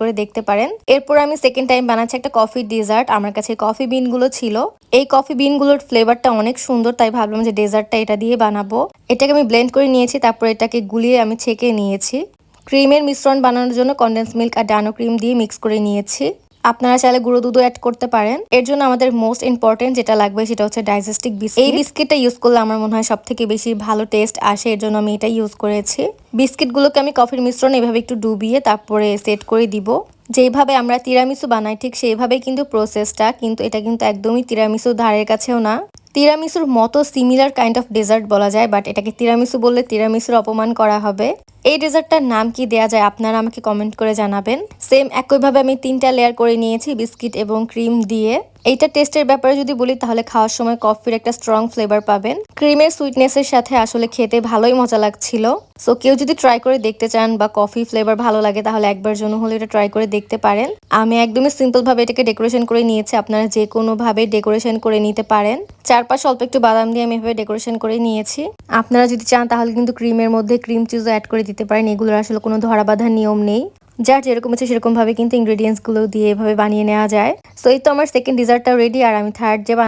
করে দেখতে পারেন। এরপর আমি সেকেন্ড টাইম বানাচ্ছি একটা কফি ডেজার্ট আমার কাছে কফি বিনগুলো ছিল। এই কফি বিনগুলোর ফ্লেভারটা অনেক সুন্দর, তাই ভাবলাম যে ডেজার্টটা এটা দিয়ে বানাবো। এটাকে আমি ব্লেন্ড করে নিয়েছি, তারপর এটাকে গুলিয়ে আমি ছেঁকে নিয়েছি। ক্রিমের মিশ্রণ বানানোর জন্য কন্ডেন্স মিল্ক আর ডানো ক্রিম দিয়ে মিক্স করে নিয়েছি। আপনারা চাইলে গুঁড়ো দুধও অ্যাড করতে পারেন। এর জন্য আমাদের মোস্ট ইম্পর্টেন্ট যেটা লাগবে সেটা হচ্ছে ডাইজেস্টিক বিস্কিট এই বিস্কিটটা ইউজ করলে আমার মনে হয় সব থেকে বেশি ভালো টেস্ট আসে, এর জন্য আমি এটা ইউজ করেছি। বিস্কিটগুলোকে আমি কফির মিশ্রণ এভাবে একটু ডুবিয়ে তারপরে সেট করে দিব। যেইভাবে আমরা তিরামিসু বানাই, ঠিক সেইভাবেই কিন্তু প্রসেসটা কিন্তু এটা কিন্তু একদমই তিরামিসু ধারের কাছেও না। তিরামিসুর মতো সিমিলার কাইন্ড অফ ডেজার্ট বলা যায় বাট এটাকে তিরামিসু বললে তিরামিসুর অপমান করা হবে। এই ডেজার্টটার নাম কি দেয়া যায় আপনারা আমাকে কমেন্ট করে জানাবেন। সেম একইভাবে আমি তিনটা লেয়ার করে নিয়েছি, বিস্কিট এবং ক্রিম দিয়ে। এইটা টেস্টের ব্যাপারে যদি বলি, তাহলে খাওয়ার সময় কফির একটা স্ট্রং ফ্লেভার পাবেন। ক্রিমের সুইটনেসের সাথে আসলে খেতে ভালোই মজা লাগছিল। সো কেউ যদি ট্রাই করে দেখতে চান বা কফি ফ্লেভার ভালো লাগে, তাহলে একবার জন্য হলে এটা ট্রাই করে দেখতে পারেন। আমি একদমই সিম্পল ভাবে এটাকে ডেকোরেশন করে নিয়েছি, আপনারা যে কোনো ভাবে ডেকোরেশন করে নিতে পারেন। চারপাশ অল্প একটু বাদাম দিয়ে আমি এভাবে ডেকোরেশন করে নিয়েছি। আপনারা যদি চান, তাহলে কিন্তু ক্রিমের মধ্যে ক্রিম চিজও অ্যাড করে দিতে পারেন। এগুলোর আসলে কোনো ধরা বাঁধার নিয়ম নেই। যার যেরকম আছে সেরকম ভাবে কিন্তু ইনগ্রেডিয়েন্টসগুলো দিয়ে এভাবে বানিয়ে নেওয়া যায়। সো এই তো আমার সেকেন্ড ডিজার্টটা রেডি আর আমি থার্ড যে